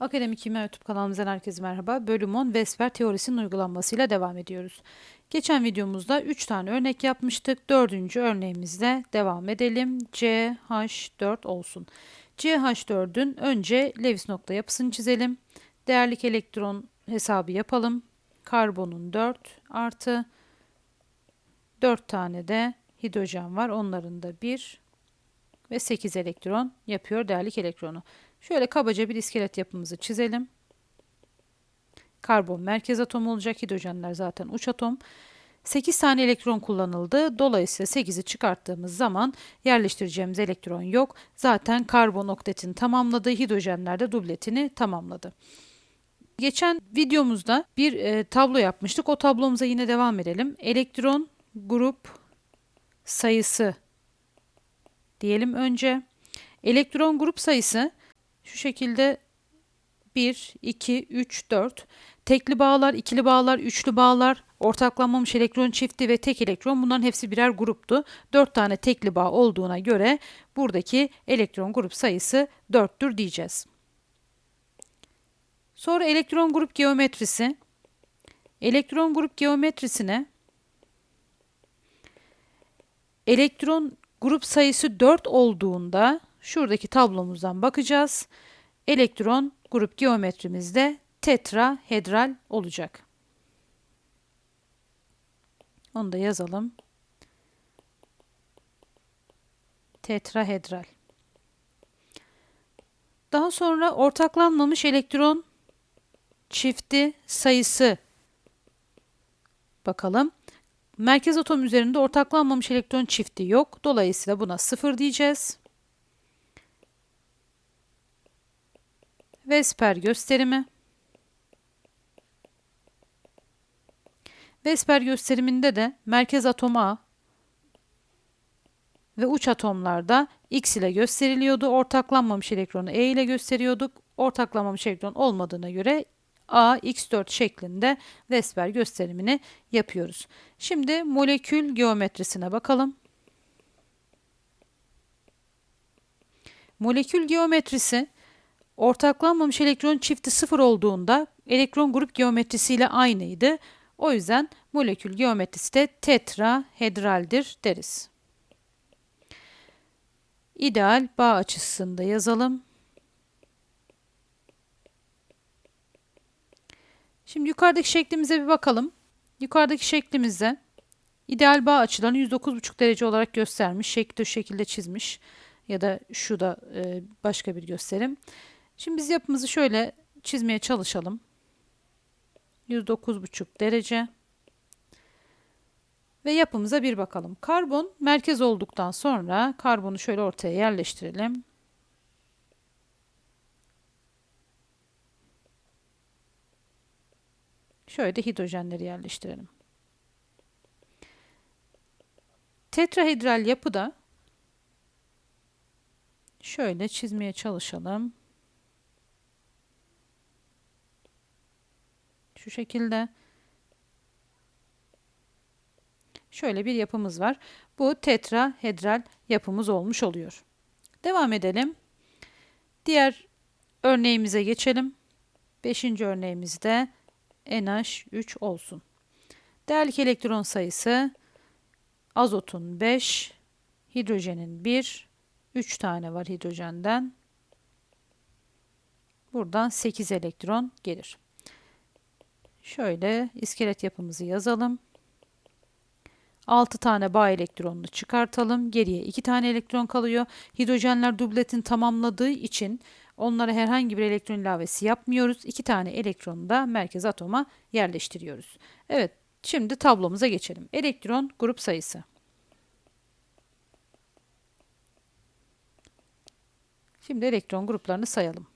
Akademik Kimya YouTube kanalımızdan herkese merhaba. Bölüm 10 Vesper teorisinin uygulanmasıyla devam ediyoruz. Geçen videomuzda 3 tane örnek yapmıştık. Dördüncü örneğimizde devam edelim. CH4 olsun. CH4'ün önce Lewis nokta yapısını çizelim. Değerlik elektron hesabı yapalım. Karbonun 4 artı 4 tane de hidrojen var. Onların da 1 ve 8 elektron yapıyor değerlik elektronu. Şöyle kabaca bir iskelet yapımızı çizelim. Karbon merkez atom olacak. Hidrojenler zaten uç atom. 8 tane elektron kullanıldı. Dolayısıyla 8'i çıkarttığımız zaman yerleştireceğimiz elektron yok. Zaten karbon oktetini tamamladı. Hidrojenler de dubletini tamamladı. Geçen videomuzda bir e, tablo yapmıştık. O tablomuza yine devam edelim. Elektron grup sayısı diyelim önce. Elektron grup sayısı şu şekilde 1, 2, 3, 4. Tekli bağlar, ikili bağlar, üçlü bağlar, ortaklanmamış elektron çifti ve tek elektron bunların hepsi birer gruptu. 4 tane tekli bağ olduğuna göre buradaki elektron grup sayısı 4'tür diyeceğiz. Sonra elektron grup geometrisi. Elektron grup geometrisine elektron grup sayısı 4 olduğunda şuradaki tablomuzdan bakacağız. Elektron grup geometrimizde tetrahedral olacak. Onu da yazalım. Tetrahedral. Daha sonra ortaklanmamış elektron çifti sayısı bakalım. Merkez atom üzerinde ortaklanmamış elektron çifti yok. Dolayısıyla buna 0 diyeceğiz. Vesper gösterimi. Vesper gösteriminde de merkez atom A ve uç atomlarda X ile gösteriliyordu. Ortaklanmamış elektronu E ile gösteriyorduk. Ortaklanmamış elektron olmadığına göre A, X4 şeklinde Vesper gösterimini yapıyoruz. Şimdi molekül geometrisine bakalım. Molekül geometrisi ortaklanmamış elektron çifti sıfır olduğunda elektron grup geometrisiyle aynıydı. O yüzden molekül geometrisi de tetrahedraldir deriz. İdeal bağ açısında yazalım. Şimdi yukarıdaki şeklimize bir bakalım. Yukarıdaki şeklimizde ideal bağ açılarını 109,5 derece olarak göstermiş. Şekli şekilde çizmiş. Ya da şu da e, başka bir gösterim. Şimdi biz yapımızı şöyle çizmeye çalışalım. 109,5 derece. Ve yapımıza bir bakalım. Karbon merkez olduktan sonra karbonu şöyle ortaya yerleştirelim. Şöyle de hidrojenleri yerleştirelim. Tetrahedral yapıda şöyle çizmeye çalışalım. Şu şekilde. Şöyle bir yapımız var. Bu tetrahedral yapımız olmuş oluyor. Devam edelim. Diğer örneğimize geçelim. Beşinci örneğimizde NH3 olsun. Değerlik elektron sayısı azotun 5, hidrojenin 1, 3 tane var hidrojenden. Buradan 8 elektron gelir. Şöyle iskelet yapımızı yazalım. 6 tane bağ elektronunu çıkartalım. Geriye 2 tane elektron kalıyor. Hidrojenler dubletin tamamladığı için onlara herhangi bir elektron ilavesi yapmıyoruz. 2 tane elektronu da merkez atoma yerleştiriyoruz. Evet, şimdi tablomuza geçelim. Elektron grup sayısı. Şimdi elektron gruplarını sayalım.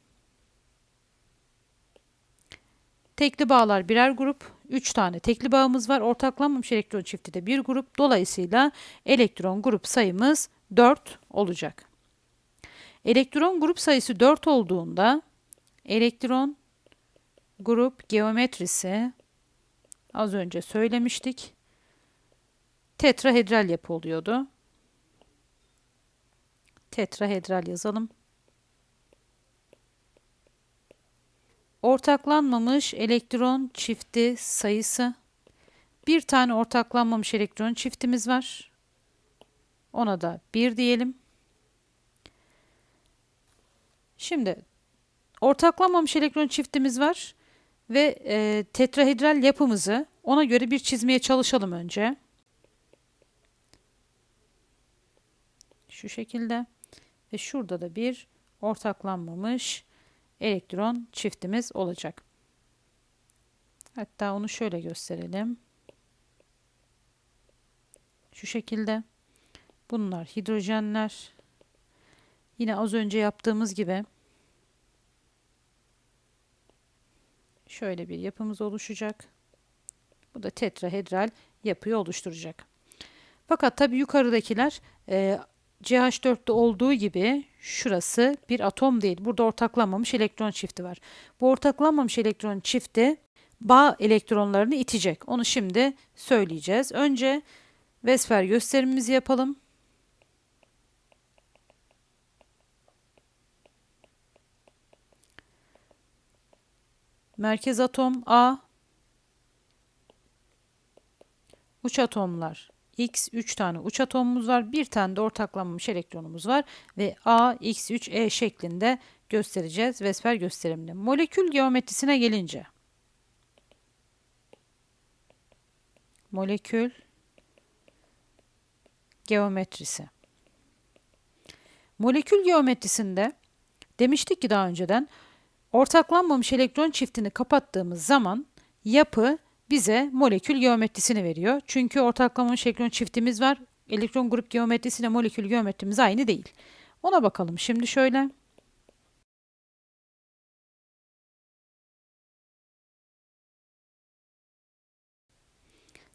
Tekli bağlar birer grup. 3 tane tekli bağımız var. Ortaklanmamış elektron çifti de bir grup. Dolayısıyla elektron grup sayımız 4 olacak. Elektron grup sayısı 4 olduğunda elektron grup geometrisi az önce söylemiştik. Tetrahedral yapı oluyordu. Tetrahedral yazalım. Ortaklanmamış elektron çifti sayısı. Bir tane ortaklanmamış elektron çiftimiz var. Ona da 1 diyelim. Şimdi ortaklanmamış elektron çiftimiz var ve e, tetrahedral yapımızı ona göre bir çizmeye çalışalım önce. Şu şekilde ve şurada da bir ortaklanmamış elektron çiftimiz olacak. Hatta onu şöyle gösterelim. Şu şekilde. Bunlar hidrojenler. Yine az önce yaptığımız gibi şöyle bir yapımız oluşacak. Bu da tetrahedral yapıyı oluşturacak. Fakat tabi yukarıdakiler e, CH4'te olduğu gibi şurası bir atom değil. Burada ortaklanmamış elektron çifti var. Bu ortaklanmamış elektron çifti bağ elektronlarını itecek. Onu şimdi söyleyeceğiz. Önce Vesper gösterimimizi yapalım. Merkez atom A. Uç atomlar X 3 tane uç atomumuz var. Bir tane de ortaklanmamış elektronumuz var. Ve A, X3, E şeklinde göstereceğiz. Vesper gösterimini. Molekül geometrisine gelince. Molekül geometrisi. Molekül geometrisinde demiştik ki daha önceden ortaklanmamış elektron çiftini kapattığımız zaman yapı bize molekül geometrisini veriyor. Çünkü ortaklanmamış elektron çiftimiz var. Elektron grup geometrisiyle molekül geometrimiz aynı değil. Ona bakalım şimdi şöyle.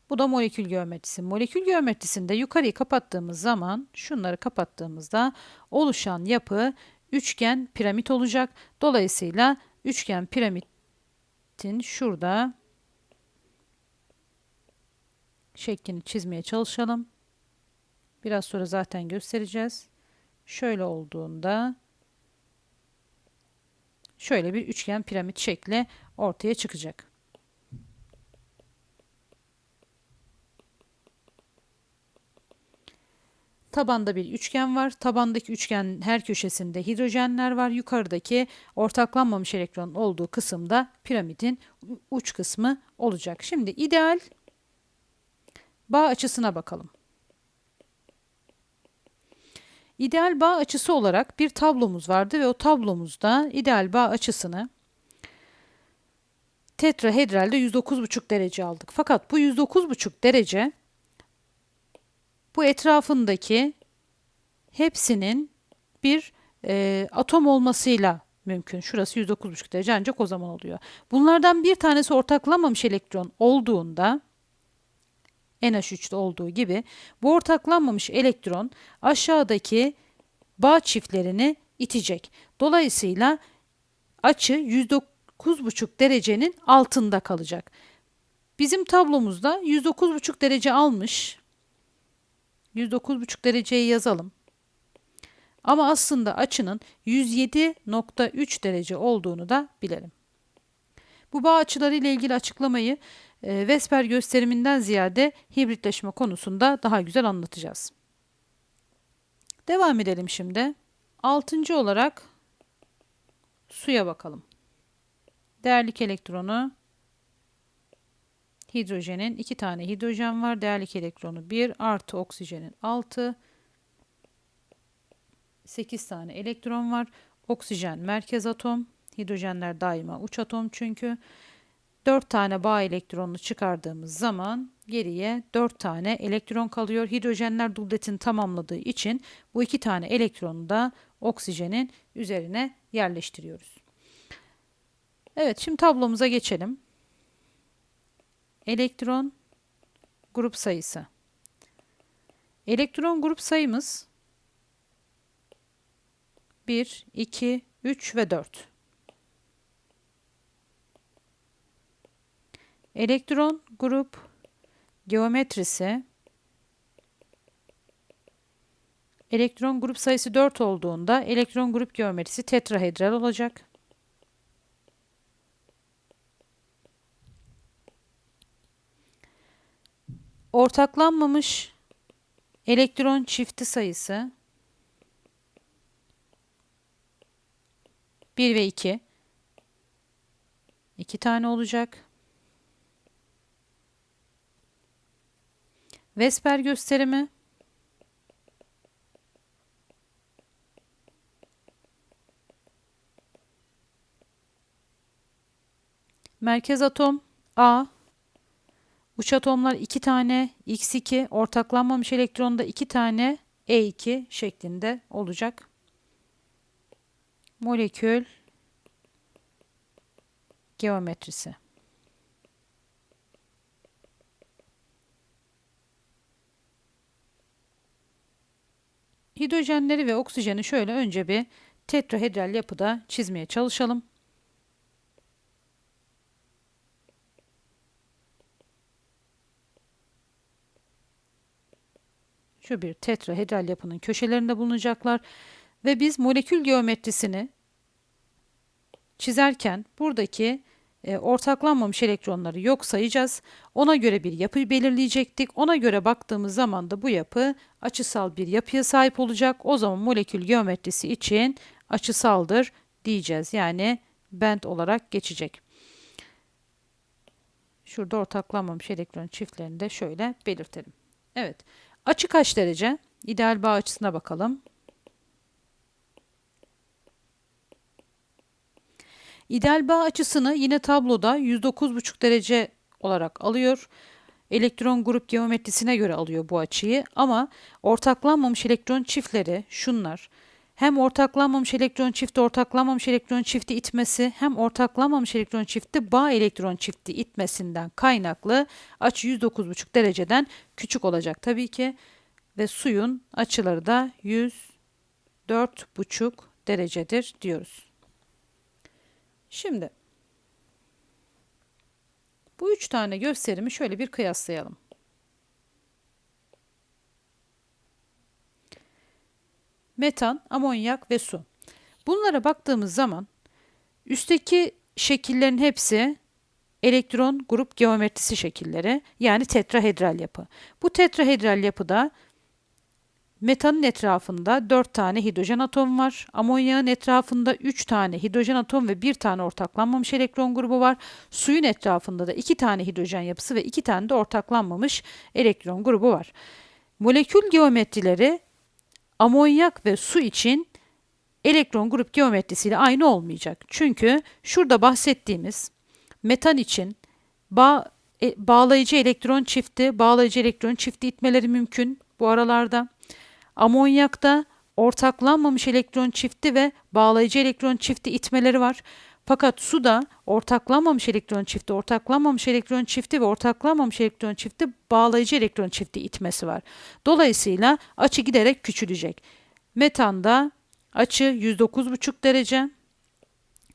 Bu da molekül geometrisi. Molekül geometrisinde yukarıyı kapattığımız zaman, şunları kapattığımızda oluşan yapı üçgen piramit olacak. Dolayısıyla üçgen piramitin şurada şeklini çizmeye çalışalım. Biraz sonra zaten göstereceğiz. Şöyle olduğunda şöyle bir üçgen piramit şekli ortaya çıkacak. Tabanda bir üçgen var. Tabandaki üçgen her köşesinde hidrojenler var. Yukarıdaki ortaklanmamış elektron olduğu kısımda piramidin uç kısmı olacak. Şimdi ideal bağ açısına bakalım. İdeal bağ açısı olarak bir tablomuz vardı ve o tablomuzda ideal bağ açısını tetrahedralde 109,5 derece aldık. Fakat bu 109,5 derece bu etrafındaki hepsinin bir e, atom olmasıyla mümkün. Şurası 109,5 derece ancak o zaman oluyor. Bunlardan bir tanesi ortaklanmamış elektron olduğunda NH3'te olduğu gibi bu ortaklanmamış elektron aşağıdaki bağ çiftlerini itecek. Dolayısıyla açı 109,5 derecenin altında kalacak. Bizim tablomuzda 109,5 derece almış. 109,5 dereceyi yazalım. Ama aslında açının 107.3 derece olduğunu da bilelim. Bu bağ açıları ile ilgili açıklamayı e, Vesper gösteriminden ziyade hibritleşme konusunda daha güzel anlatacağız. Devam edelim şimdi. Altıncı olarak suya bakalım. Değerlik elektronu hidrojenin iki tane hidrojen var. Değerlik elektronu 1 artı oksijenin 6. 8 tane elektron var. Oksijen merkez atom. Hidrojenler daima uç atom çünkü. 4 tane bağ elektronunu çıkardığımız zaman geriye 4 tane elektron kalıyor. Hidrojenler dubletini tamamladığı için bu iki tane elektronu da oksijenin üzerine yerleştiriyoruz. Evet şimdi tablomuza geçelim. Elektron grup sayısı. Elektron grup sayımız 1, 2, 3 ve 4. Elektron grup geometrisi elektron grup sayısı 4 olduğunda elektron grup geometrisi tetrahedral olacak. Ortaklanmamış elektron çifti sayısı 1 ve 2 2 tane olacak. Vesper gösterimi Merkez atom A. Uç atomlar 2 tane X2, ortaklanmamış elektronda 2 tane E2 şeklinde olacak. Molekül geometrisi. Hidrojenleri ve oksijeni şöyle önce bir tetrahedral yapıda çizmeye çalışalım. Şu bir tetrahedral yapının köşelerinde bulunacaklar ve biz molekül geometrisini çizerken buradaki e, ortaklanmamış elektronları yok sayacağız. Ona göre bir yapı belirleyecektik. Ona göre baktığımız zaman da bu yapı açısal bir yapıya sahip olacak. O zaman molekül geometrisi için açısaldır diyeceğiz. Yani bent olarak geçecek. Şurada ortaklanmamış elektron çiftlerini de şöyle belirtelim. Evet. Açı kaç derece? İdeal bağ açısına bakalım. İdeal bağ açısını yine tabloda 109,5 derece olarak alıyor. Elektron grup geometrisine göre alıyor bu açıyı ama ortaklanmamış elektron çiftleri şunlar. Hem ortaklanmamış elektron çifti ortaklanmamış elektron çifti itmesi hem ortaklanmamış elektron çifti bağ elektron çifti itmesinden kaynaklı açı 109,5 dereceden küçük olacak tabii ki ve suyun açıları da 104,5 derecedir diyoruz. Şimdi bu üç tane gösterimi şöyle bir kıyaslayalım. Metan, amonyak ve su. Bunlara baktığımız zaman üstteki şekillerin hepsi elektron grup geometrisi şekilleri yani tetrahedral yapı. Bu tetrahedral yapıda Metanın etrafında 4 tane hidrojen atom var. Amonyağın etrafında 3 tane hidrojen atom ve 1 tane ortaklanmamış elektron grubu var. Suyun etrafında da 2 tane hidrojen yapısı ve 2 tane de ortaklanmamış elektron grubu var. Molekül geometrileri amonyak ve su için elektron grup geometrisiyle aynı olmayacak. Çünkü şurada bahsettiğimiz metan için bağ, e, bağlayıcı elektron çifti, bağlayıcı elektron çifti itmeleri mümkün bu aralarda. Amonyakta ortaklanmamış elektron çifti ve bağlayıcı elektron çifti itmeleri var. Fakat suda ortaklanmamış elektron çifti, ortaklanmamış elektron çifti ve ortaklanmamış elektron çifti bağlayıcı elektron çifti itmesi var. Dolayısıyla açı giderek küçülecek. Metanda açı 109,5 derece,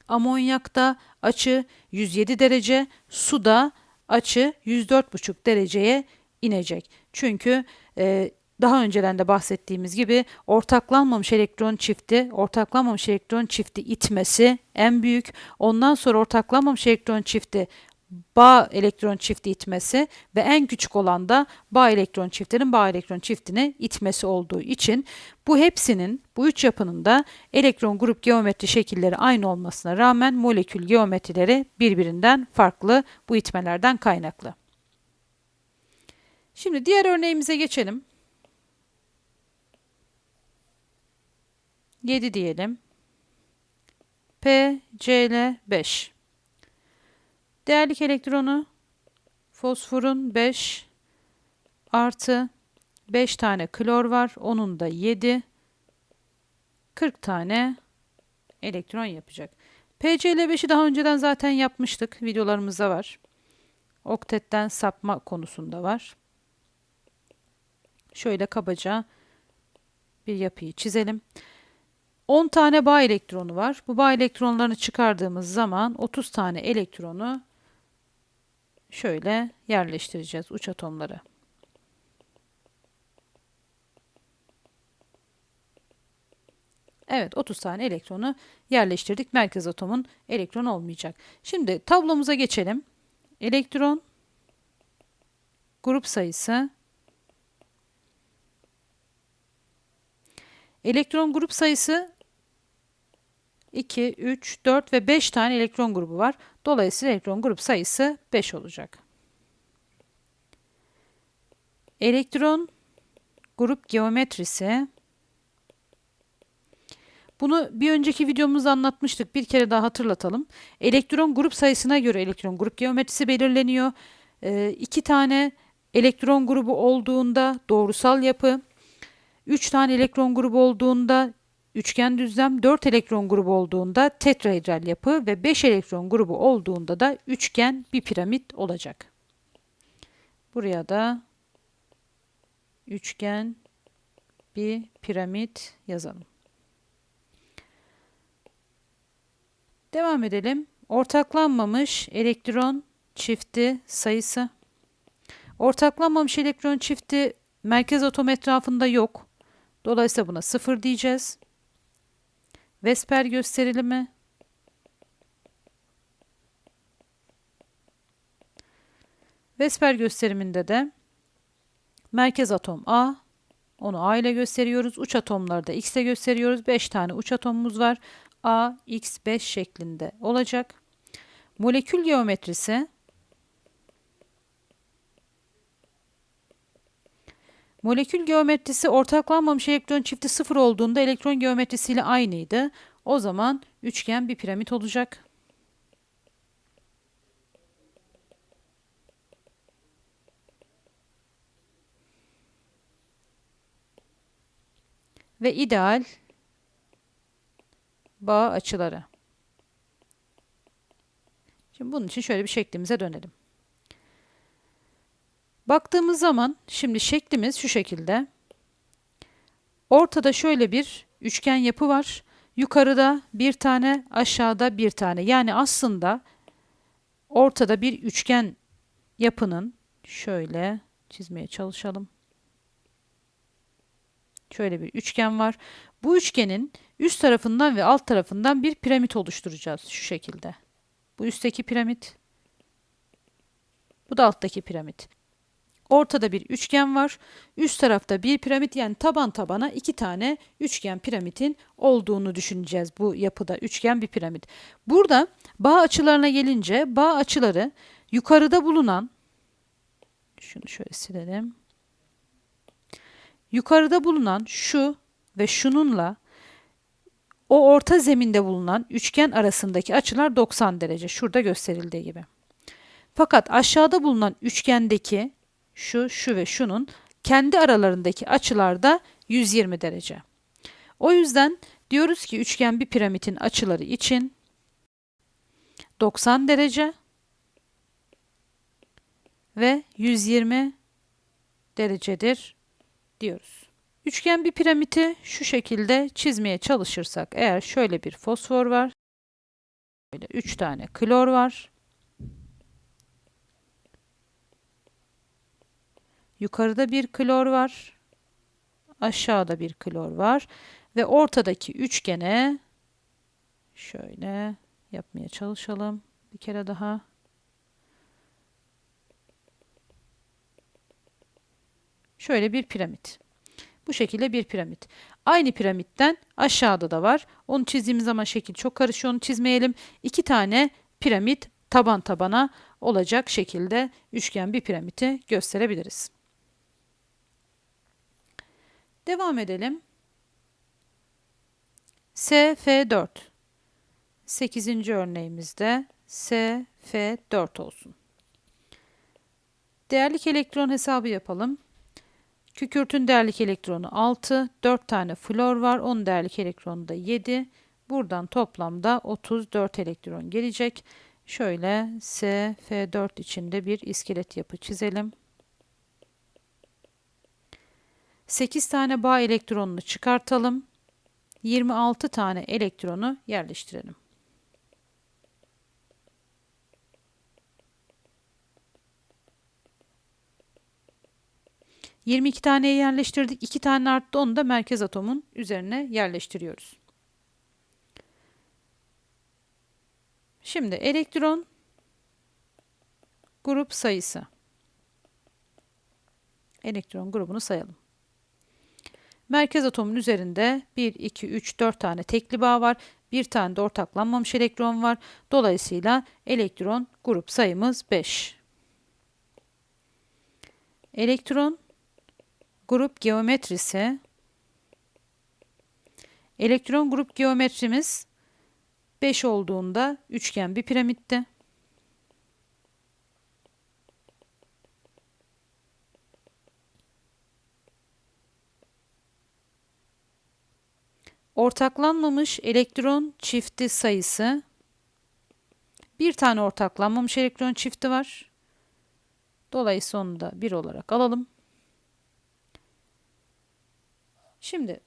amonyakta açı 107 derece, suda açı 104,5 dereceye inecek. Çünkü e, daha önceden de bahsettiğimiz gibi ortaklanmamış elektron çifti, ortaklanmamış elektron çifti itmesi en büyük. Ondan sonra ortaklanmamış elektron çifti bağ elektron çifti itmesi ve en küçük olan da bağ elektron çiftinin bağ elektron çiftini itmesi olduğu için bu hepsinin bu üç yapının da elektron grup geometri şekilleri aynı olmasına rağmen molekül geometrileri birbirinden farklı bu itmelerden kaynaklı. Şimdi diğer örneğimize geçelim. 7 diyelim. P, Cl 5. Değerlik elektronu fosforun 5 artı 5 tane klor var. Onun da 7. 40 tane elektron yapacak. PCl5'i daha önceden zaten yapmıştık. Videolarımızda var. Oktetten sapma konusunda var. Şöyle kabaca bir yapıyı çizelim. 10 tane bağ elektronu var. Bu bağ elektronlarını çıkardığımız zaman 30 tane elektronu şöyle yerleştireceğiz uç atomları. Evet 30 tane elektronu yerleştirdik. Merkez atomun elektron olmayacak. Şimdi tablomuza geçelim. Elektron grup sayısı elektron grup sayısı 2, 3, 4 ve 5 tane elektron grubu var. Dolayısıyla elektron grup sayısı 5 olacak. Elektron grup geometrisi bunu bir önceki videomuzda anlatmıştık. Bir kere daha hatırlatalım. Elektron grup sayısına göre elektron grup geometrisi belirleniyor. Ee, iki tane elektron grubu olduğunda doğrusal yapı, üç tane elektron grubu olduğunda üçgen düzlem, 4 elektron grubu olduğunda tetrahedral yapı ve 5 elektron grubu olduğunda da üçgen bir piramit olacak. Buraya da üçgen bir piramit yazalım. Devam edelim. Ortaklanmamış elektron çifti sayısı. Ortaklanmamış elektron çifti merkez atom etrafında yok. Dolayısıyla buna sıfır diyeceğiz. Vesper gösterilimi. Vesper gösteriminde de merkez atom A, onu A ile gösteriyoruz. Uç atomları da X ile gösteriyoruz. 5 tane uç atomumuz var. A, X, 5 şeklinde olacak. Molekül geometrisi Molekül geometrisi ortaklanmamış elektron çifti sıfır olduğunda elektron geometrisiyle aynıydı. O zaman üçgen bir piramit olacak. Ve ideal bağ açıları. Şimdi bunun için şöyle bir şeklimize dönelim. Baktığımız zaman şimdi şeklimiz şu şekilde. Ortada şöyle bir üçgen yapı var. Yukarıda bir tane, aşağıda bir tane. Yani aslında ortada bir üçgen yapının şöyle çizmeye çalışalım. Şöyle bir üçgen var. Bu üçgenin üst tarafından ve alt tarafından bir piramit oluşturacağız şu şekilde. Bu üstteki piramit. Bu da alttaki piramit. Ortada bir üçgen var. Üst tarafta bir piramit yani taban tabana iki tane üçgen piramitin olduğunu düşüneceğiz bu yapıda. Üçgen bir piramit. Burada bağ açılarına gelince bağ açıları yukarıda bulunan şunu şöyle silelim. Yukarıda bulunan şu ve şununla o orta zeminde bulunan üçgen arasındaki açılar 90 derece. Şurada gösterildiği gibi. Fakat aşağıda bulunan üçgendeki şu, şu ve şunun kendi aralarındaki açılar da 120 derece. O yüzden diyoruz ki üçgen bir piramidin açıları için 90 derece ve 120 derecedir diyoruz. Üçgen bir piramidi şu şekilde çizmeye çalışırsak eğer şöyle bir fosfor var. Böyle 3 tane klor var. Yukarıda bir klor var. Aşağıda bir klor var. Ve ortadaki üçgene şöyle yapmaya çalışalım. Bir kere daha. Şöyle bir piramit. Bu şekilde bir piramit. Aynı piramitten aşağıda da var. Onu çizdiğimiz zaman şekil çok karışıyor. Onu çizmeyelim. İki tane piramit taban tabana olacak şekilde üçgen bir piramiti gösterebiliriz. Devam edelim. SF4 8. örneğimizde SF4 olsun. Değerlik elektron hesabı yapalım. Kükürtün değerlik elektronu 6, 4 tane flor var. Onun değerlik elektronu da 7. Buradan toplamda 34 elektron gelecek. Şöyle SF4 içinde bir iskelet yapı çizelim. 8 tane bağ elektronunu çıkartalım. 26 tane elektronu yerleştirelim. Yirmi iki taneyi yerleştirdik. iki tane arttı. Onu da merkez atomun üzerine yerleştiriyoruz. Şimdi elektron grup sayısı elektron grubunu sayalım. Merkez atomun üzerinde 1, 2, 3, 4 tane tekli bağ var. Bir tane de ortaklanmamış elektron var. Dolayısıyla elektron grup sayımız 5. Elektron grup geometrisi elektron grup geometrimiz 5 olduğunda üçgen bir piramitte. Ortaklanmamış elektron çifti sayısı bir tane ortaklanmamış elektron çifti var. Dolayısıyla onu da 1 olarak alalım. Şimdi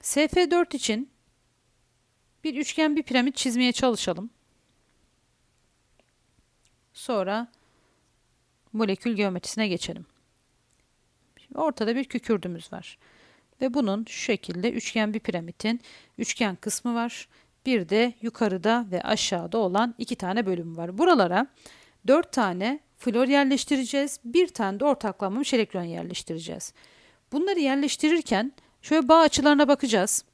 SF4 için bir üçgen bir piramit çizmeye çalışalım. Sonra molekül geometrisine geçelim. Şimdi ortada bir kükürdümüz var. Ve bunun şu şekilde üçgen bir piramitin üçgen kısmı var. Bir de yukarıda ve aşağıda olan iki tane bölüm var. Buralara dört tane flor yerleştireceğiz. Bir tane de ortaklanmamış elektron yerleştireceğiz. Bunları yerleştirirken şöyle bağ açılarına bakacağız.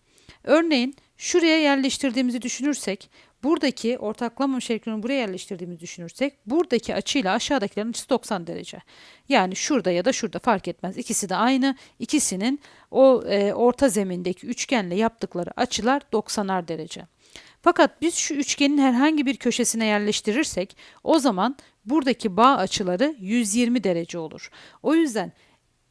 Örneğin şuraya yerleştirdiğimizi düşünürsek, buradaki ortaklanmamış elektronu buraya yerleştirdiğimizi düşünürsek, buradaki açıyla aşağıdakilerin açısı 90 derece. Yani şurada ya da şurada fark etmez. İkisi de aynı. İkisinin o e, orta zemindeki üçgenle yaptıkları açılar 90'ar derece. Fakat biz şu üçgenin herhangi bir köşesine yerleştirirsek o zaman buradaki bağ açıları 120 derece olur. O yüzden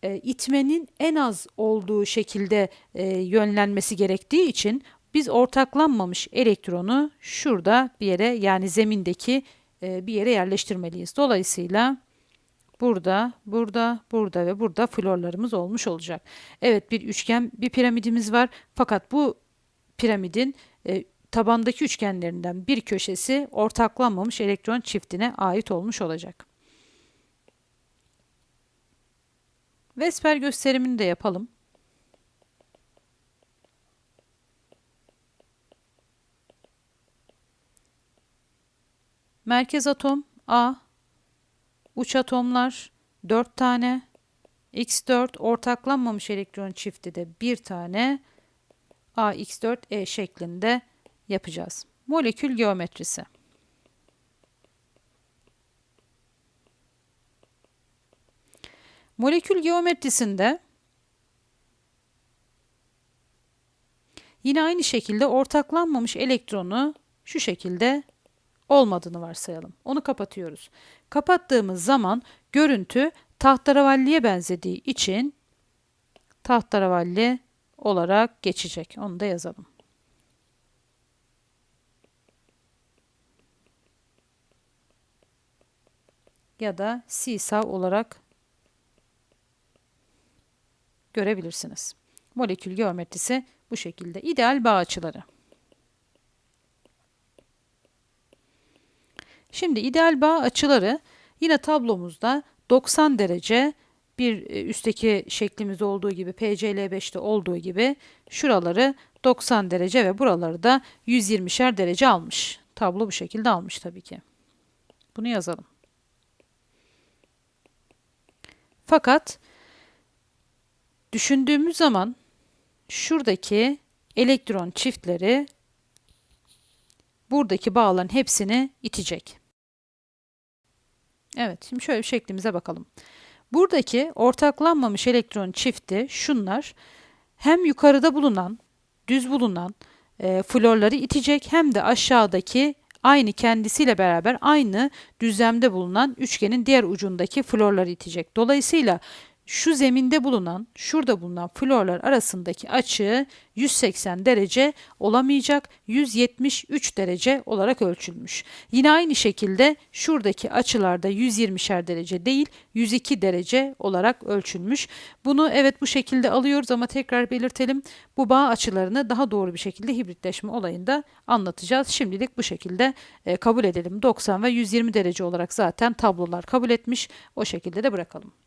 e, itmenin en az olduğu şekilde e, yönlenmesi gerektiği için biz ortaklanmamış elektronu şurada bir yere yani zemindeki e, bir yere yerleştirmeliyiz. Dolayısıyla burada, burada, burada ve burada florlarımız olmuş olacak. Evet bir üçgen bir piramidimiz var fakat bu piramidin e, tabandaki üçgenlerinden bir köşesi ortaklanmamış elektron çiftine ait olmuş olacak. Vesper gösterimini de yapalım. Merkez atom A, uç atomlar 4 tane, X4 ortaklanmamış elektron çifti de 1 tane, A, X4, E şeklinde yapacağız. Molekül geometrisi. Molekül geometrisinde yine aynı şekilde ortaklanmamış elektronu şu şekilde olmadığını varsayalım. Onu kapatıyoruz. Kapattığımız zaman görüntü tahtaravalliye benzediği için tahtaravalli olarak geçecek. Onu da yazalım. Ya da seesaw olarak görebilirsiniz. Molekül geometrisi bu şekilde. İdeal bağ açıları. Şimdi ideal bağ açıları yine tablomuzda 90 derece bir e, üstteki şeklimiz olduğu gibi PCL5'te olduğu gibi şuraları 90 derece ve buraları da 120'şer derece almış. Tablo bu şekilde almış tabii ki. Bunu yazalım. Fakat düşündüğümüz zaman şuradaki elektron çiftleri buradaki bağların hepsini itecek. Evet, şimdi şöyle şeklimize bakalım. Buradaki ortaklanmamış elektron çifti şunlar hem yukarıda bulunan, düz bulunan e, florları itecek hem de aşağıdaki aynı kendisiyle beraber aynı düzlemde bulunan üçgenin diğer ucundaki florları itecek. Dolayısıyla şu zeminde bulunan, şurada bulunan florlar arasındaki açı 180 derece olamayacak, 173 derece olarak ölçülmüş. Yine aynı şekilde şuradaki açılarda 120'şer derece değil, 102 derece olarak ölçülmüş. Bunu evet bu şekilde alıyoruz ama tekrar belirtelim. Bu bağ açılarını daha doğru bir şekilde hibritleşme olayında anlatacağız. Şimdilik bu şekilde e, kabul edelim. 90 ve 120 derece olarak zaten tablolar kabul etmiş. O şekilde de bırakalım.